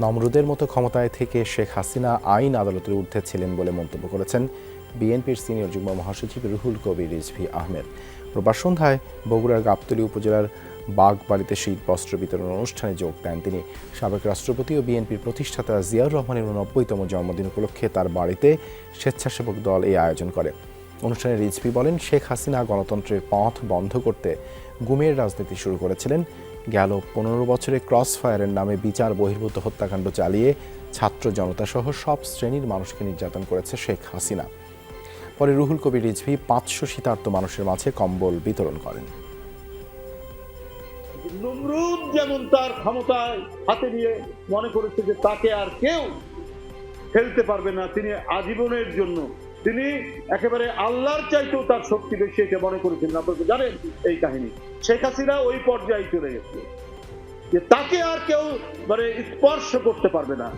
নমরুদের মতো ক্ষমতায় থেকে শেখ হাসিনা আইন আদালতের ঊর্ধ্বে ছিলেন বলে মন্তব্য করেছেন বিএনপির সিনিয়র যুগ্ম মহাসচিব রুহুল কবির রিজভি আহমেদ। রোববার সন্ধ্যায় বগুড়ার গাবতলী উপজেলার বাগবাড়িতে শীত বস্ত্র বিতরণ অনুষ্ঠানে যোগ দেন তিনি। সাবেক রাষ্ট্রপতি ও বিএনপির প্রতিষ্ঠাতা জিয়াউর রহমানের উননব্বইতম জন্মদিন উপলক্ষে তার বাড়িতে স্বেচ্ছাসেবক দল এই আয়োজন করে। অনুষ্ঠানে রিজভি বলেন, শেখ হাসিনা গণতন্ত্রের পথ বন্ধ করতে গুমের রাজনীতি শুরু করেছিলেন। গেল পনেরো বছরে ক্রস ফায়ারের নামে বিচার বহির্ভূত হত্যাকাণ্ড চালিয়ে ছাত্র জনতা সহ সব শ্রেণির মানুষকে নির্যাতন করেছে শেখ হাসিনা। পরে রুহুল কবির রিজভি পাঁচশো শীতার্ত মানুষের মাঝে কম্বল বিতরণ করেন। নমরুদ যেমন তার ক্ষমতায় হাতে নিয়ে মনে করেছে যে তাকে আর কেউ ফেলতে পারবে না, তিনি আজীবনের জন্য তিনি একেবারে আল্লাহর চাইতেও তার শক্তি বেশি এটা মনে করেছিলেন আপনারা জানেন এই কাহিনী। শেখ হাসিনা ওই পর্যায়ে চলে গেছে। যে তাকে আর কেউ মানে স্পর্শ করতে পারবে না।